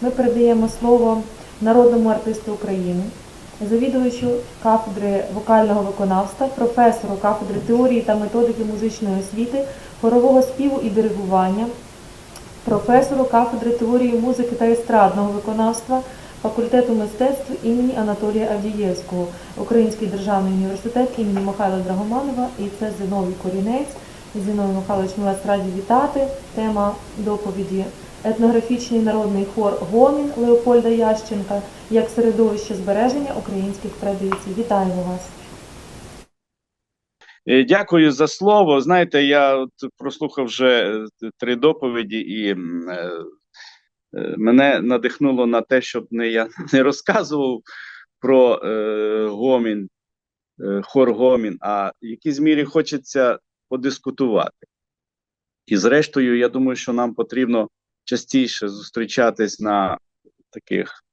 Ми передаємо слово народному артисту України, завідувачу кафедри вокального виконавства, професору кафедри теорії та методики музичної освіти, хорового співу і диригування, професору кафедри теорії музики та естрадного виконавства факультету мистецтв імені Анатолія Авдієвського, Український державний університет імені Михайла Драгоманова, і це Зиновій Корінець. Зіновій Михайлович, ми вас раді вітати. Тема доповіді етнографічний народний хор Гомін Леопольда Ященка як середовище збереження українських традицій. Вітаємо вас. Е, Дякую за слово. Знаєте, я прослухав вже е, три доповіді, і е, мене надихнуло на те, щоб не я не розказував про гомін, хор гомін, а в якійсь мірі хочеться подискутувати. І зрештою, я думаю, що нам потрібно частіше зустрічатись на таких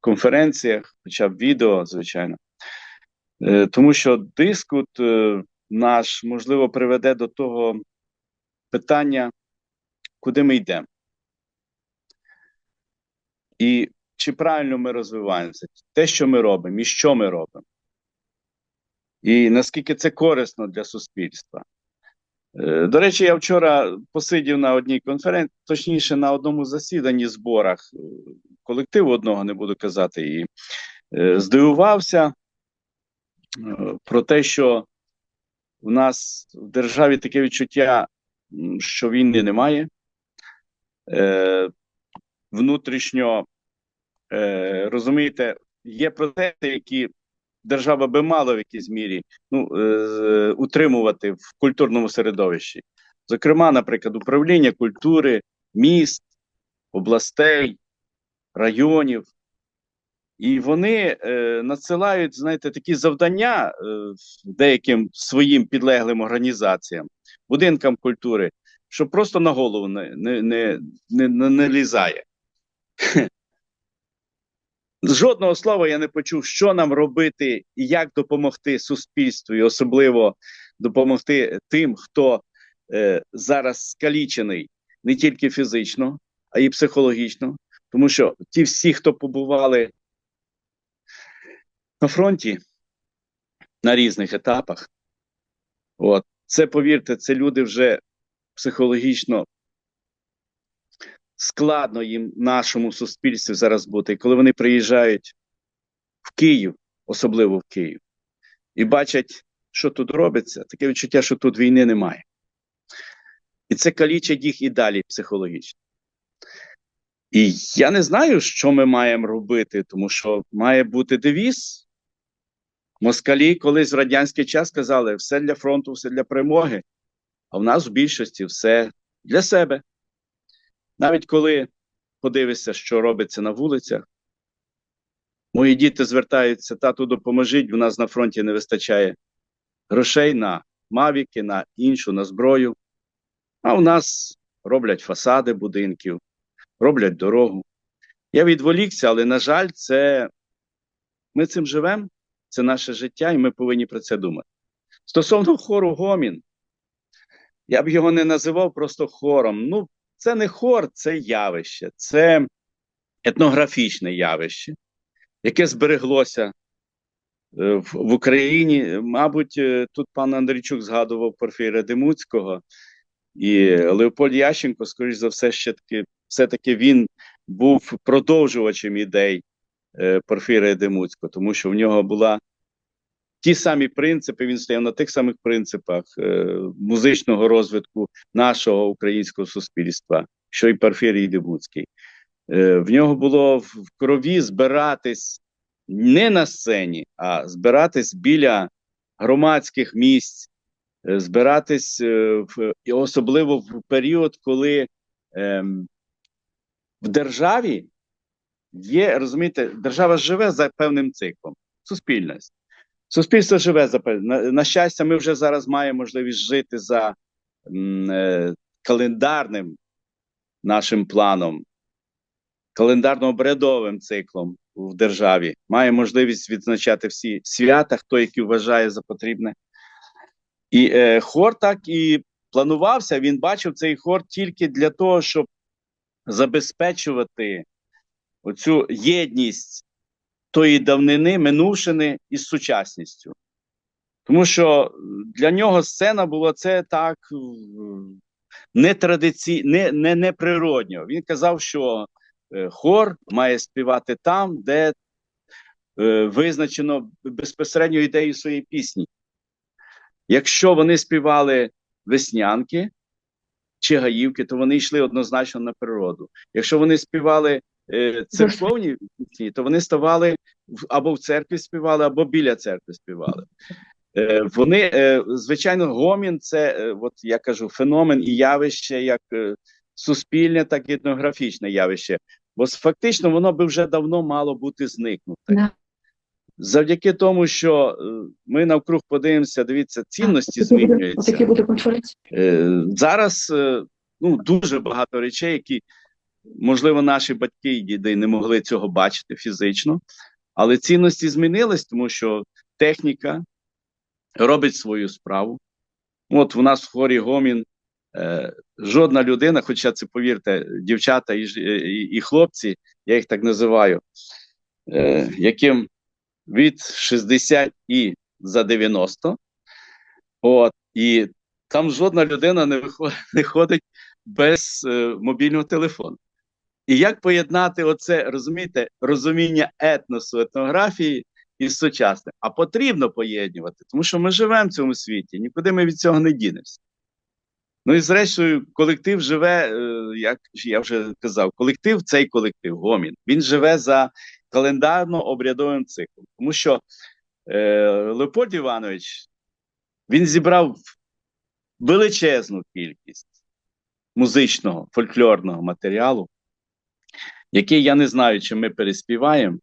конференціях, хоча б відео, звичайно. Е, Тому що дискут е, наш, можливо, приведе до того питання, куди ми йдемо. І чи правильно ми розвиваємося, те, що ми робимо, і що ми робимо. І наскільки це корисно для суспільства. Е, До речі, я вчора посидів на одній конференції, точніше, на одному засіданні зборах е, колективу одного не буду казати, і е, здивувався про те, що в нас в державі таке відчуття, що війни немає. Внутрішньо, розумієте, є процеси, які держава би мала в якійсь мірі ну, е, утримувати в культурному середовищі. Зокрема, наприклад, управління культури, міст, областей, районів. І вони е, надсилають, знаєте, такі завдання е, деяким своїм підлеглим організаціям, будинкам культури, що просто на голову не, не, не, не, не, лізає. Жодного слова я не почув, що нам робити як допомогти суспільству, і особливо допомогти тим, хто е, зараз скалічений не тільки фізично, а й психологічно. Тому що ті всі, хто побували на фронті на різних етапах, от, це, повірте, це люди вже психологічно складно їм нашому суспільстві зараз бути. І коли вони приїжджають в Київ, особливо в Київ, і бачать, що тут робиться, таке відчуття, що тут війни немає. І це калічить їх і далі психологічно. І я не знаю, що ми маємо робити, тому що має бути девіз. Москалі колись в радянський час казали: все для фронту, все для перемоги. А в нас в більшості все для себе. Навіть коли подивишся, що робиться на вулицях, мої діти звертаються, тату, допоможіть, у нас на фронті не вистачає грошей на мавіки, на іншу, на зброю. А у нас роблять фасади будинків, роблять дорогу. Я відволікся, але, на жаль, це ми цим живемо, це наше життя, і ми повинні про це думати. Стосовно хору Гомін, я б його не називав просто хором. Ну, це не хор, це явище, це етнографічне явище, яке збереглося е, в, Україні. Мабуть, е, тут пан Андрійчук згадував Порфіра Демуцького, і Леопольд Ященко, скоріш за все, ще таки, все-таки він був продовжувачем ідей е, Порфіра Демуцького, тому що в нього була ті самі принципи, він стояв на тих самих принципах е, музичного розвитку нашого українського суспільства, що й Порфірій Демуцький. Е, в нього було в крові збиратись не на сцені, а збиратись біля громадських місць, е, збиратись е, в, особливо в період, коли ем, в державі є, розумієте, держава живе за певним циклом, суспільність. Суспільство живе за на, на щастя, ми вже зараз маємо можливість жити за м, е, календарним нашим планом, календарно-обрядовим циклом в державі. Має можливість відзначати всі свята, хто які вважає за потрібне. І е, хор так і планувався. Він бачив цей хор тільки для того, щоб забезпечувати оцю єдність тої давнини, минувшини із сучасністю. Тому що для нього сцена була це так не традиці... не, не, не природньо. Він казав, що е, хор має співати там, де е, визначено безпосередньо ідею своєї пісні. Якщо вони співали веснянки чи гаївки, то вони йшли однозначно на природу. Якщо вони співали е, церковні пісні, то вони ставали або в церкві співали, або біля церкви співали. Е, вони, е, звичайно, гомін це, е, от я кажу, феномен і явище як е, суспільне, так і етнографічне явище. Бо фактично воно би вже давно мало бути зникнуте. Завдяки тому, що е, ми навкруг подивимося, дивіться, цінності змінюються. Е, Зараз е, ну, дуже багато речей, які, можливо, наші батьки і діди не могли цього бачити фізично, але цінності змінились, тому що техніка робить свою справу. От у нас в хорі Гомін е, жодна людина, хоча це, повірте, дівчата і, і, і хлопці, я їх так називаю, е, яким від 60 і за 90, от, і там жодна людина не, виходить, не ходить без е, мобільного телефону. І як поєднати оце, розумієте, розуміння етносу, етнографії із сучасним? А потрібно поєднувати, тому що ми живемо в цьому світі, нікуди ми від цього не дінемося. Ну і зрештою, колектив живе, е, як я вже казав, колектив цей колектив, гомін, він живе за календарно-обрядовим циклом. Тому що е, Леопольд Іванович він зібрав величезну кількість музичного фольклорного матеріалу, який я не знаю, чи ми переспіваємо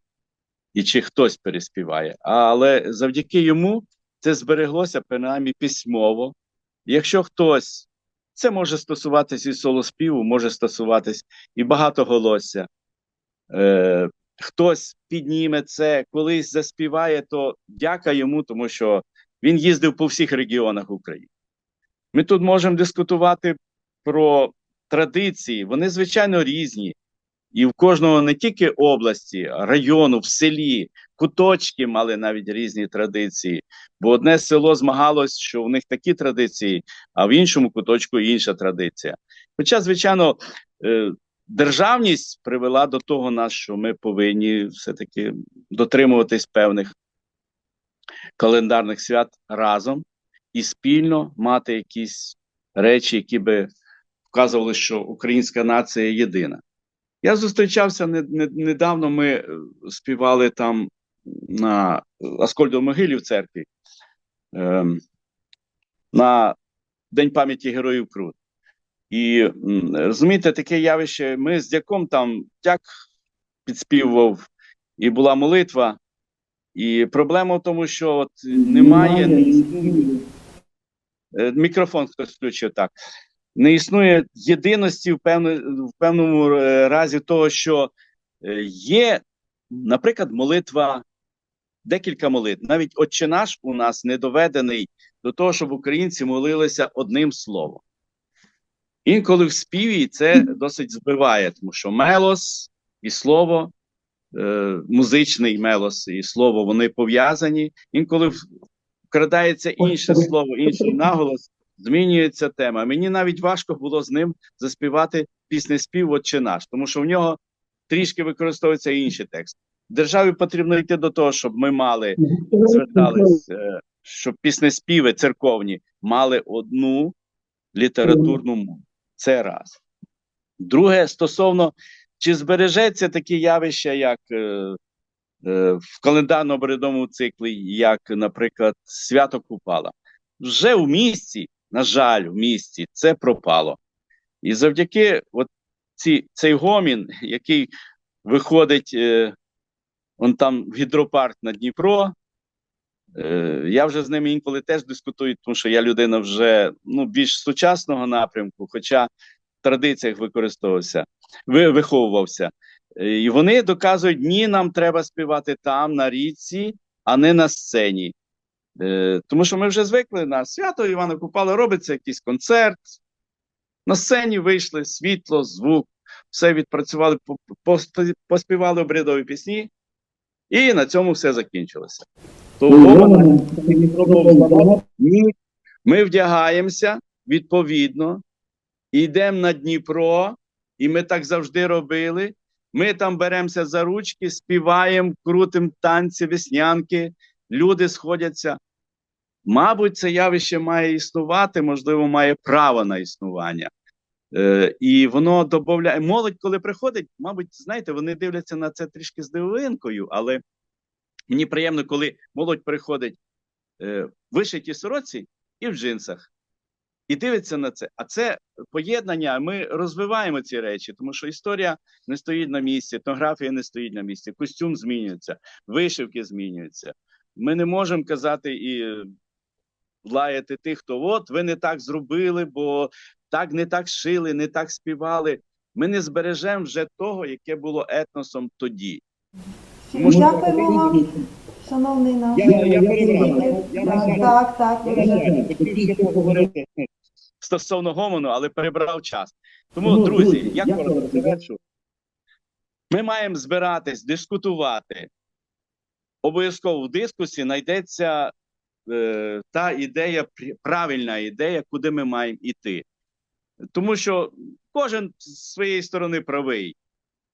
і чи хтось переспіває, але завдяки йому це збереглося принаймні письмово. Якщо хтось, це може стосуватись і солоспіву, може стосуватись і багатоголосся. Е, хтось підніме це, колись заспіває, то дяка йому, тому що він їздив по всіх регіонах України. Ми тут можемо дискутувати про традиції, вони звичайно різні. І в кожного не тільки області, району, в селі, куточки мали навіть різні традиції. Бо одне село змагалось, що в них такі традиції, а в іншому куточку інша традиція. Хоча, звичайно, е, державність привела до того нас, що ми повинні все-таки дотримуватись певних календарних свят разом і спільно мати якісь речі, які би вказували, що українська нація єдина. Я зустрічався не, не, недавно. Ми е, співали там на Аскольдовій могилі в церкві ем, на День пам'яті Героїв Крут. І розумієте, таке явище. Ми з дяком там дяк підспівував, і була молитва. І проблема в тому, що от немає. Е, Мікрофон хтось включив так. Не існує єдиності в, певно, в певному е, разі того, що е, є, наприклад, молитва, декілька молитв. Навіть Отче наш у нас не доведений до того, щоб українці молилися одним словом. Інколи в співі це досить збиває, тому що мелос і слово, е, музичний мелос і слово, вони пов'язані. Інколи вкрадається інше слово, інший наголос, змінюється тема. Мені навіть важко було з ним заспівати піснеспів «Отче наш, тому що в нього трішки використовується інший текст. Державі потрібно йти до того, щоб ми мали звертались, е, щоб піснеспіви церковні мали одну літературну мову. Це раз. Друге, стосовно чи збережеться такі явища, як е, е, в календарно-обрядовому циклі, як, наприклад, свято Купала. Вже в місті, на жаль, в місті це пропало. І завдяки от ці, цей гомін, який виходить е, он там в гідропарк на Дніпро. Е, я вже з ними інколи теж дискутую, тому що я людина вже ну, більш сучасного напрямку, хоча в традиціях використовувався, ви, виховувався. Е, І вони доказують, ні, нам треба співати там, на річці, а не на сцені. Е, тому що ми вже звикли на свято Івана Купала робиться якийсь концерт. На сцені вийшли світло, звук, все відпрацювали, по- по- поспівали обрядові пісні, і на цьому все закінчилося. Того ні, ми вдягаємося відповідно, йдемо на Дніпро, і ми так завжди робили. Ми там беремося за ручки, співаємо, крутимо танці, веснянки, люди сходяться. Мабуть, це явище має існувати, можливо, має право на існування. Е, і воно додає. Молодь, коли приходить, мабуть, знаєте, вони дивляться на це трішки з дивинкою, але мені приємно, коли молодь приходить е, в вишитій сороці і в джинсах. І дивиться на це. А це поєднання. Ми розвиваємо ці речі, тому що історія не стоїть на місці, етнографія не стоїть на місці, костюм змінюється, вишивки змінюються. Ми не можемо казати і лаяти тих, хто от ви не так зробили, бо так не так шили, не так співали. Ми не збережемо вже того, яке було етносом тоді. Дякуємо вам, шановний наш. Я- я. Я Так, так, так. Я хотів поговорити стосовно гомону, але перебрав час. Тому, друзі, я коротко завершу. Ми маємо збиратись, дискутувати. Обов'язково в дискусі знайдеться е, та ідея, правильна ідея, куди ми маємо йти. Тому що кожен з своєї сторони правий.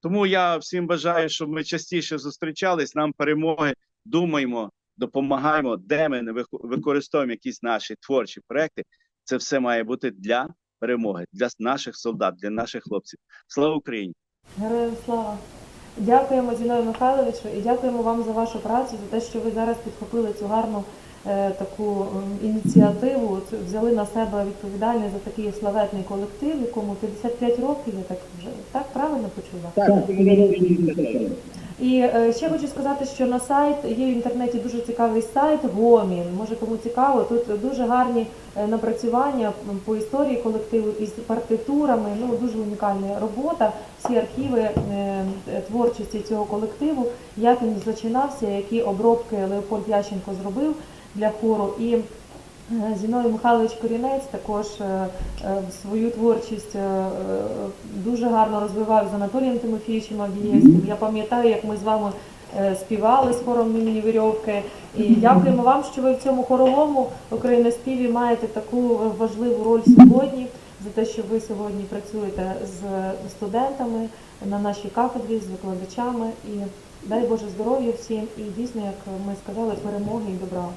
Тому я всім бажаю, щоб ми частіше зустрічались, нам перемоги, думаємо, допомагаємо, де ми не використовуємо якісь наші творчі проекти. Це все має бути для перемоги, для наших солдат, для наших хлопців. Слава Україні! Героям слава. Дякуємо Зіною Михайловичу і дякуємо вам за вашу працю, за те, що ви зараз підхопили цю гарну е, таку ініціативу, взяли на себе відповідальність за такий славетний колектив, якому 55 років, я так вже так правильно почула. І е, ще хочу сказати, що на сайт є в інтернеті дуже цікавий сайт Гомін. Може кому цікаво, тут дуже гарні е, напрацювання по історії колективу із партитурами. Ну дуже унікальна робота. Всі архіви е, творчості цього колективу, як він зачинався, які обробки Леопольд Ященко зробив для хору. І е, Зіновій Михайлович Корінець також е, е, свою творчість дуже гарно розвивав з Анатолієм Тимофійовичем Авдієвським. Я пам'ятаю, як ми з вами співали з хором імені Вірьовки. І дякуємо вам, що ви в цьому хоровому україноспіві маєте таку важливу роль сьогодні, за те, що ви сьогодні працюєте з студентами на нашій кафедрі, з викладачами. І дай Боже здоров'я всім і дійсно, як ми сказали, перемоги і добра.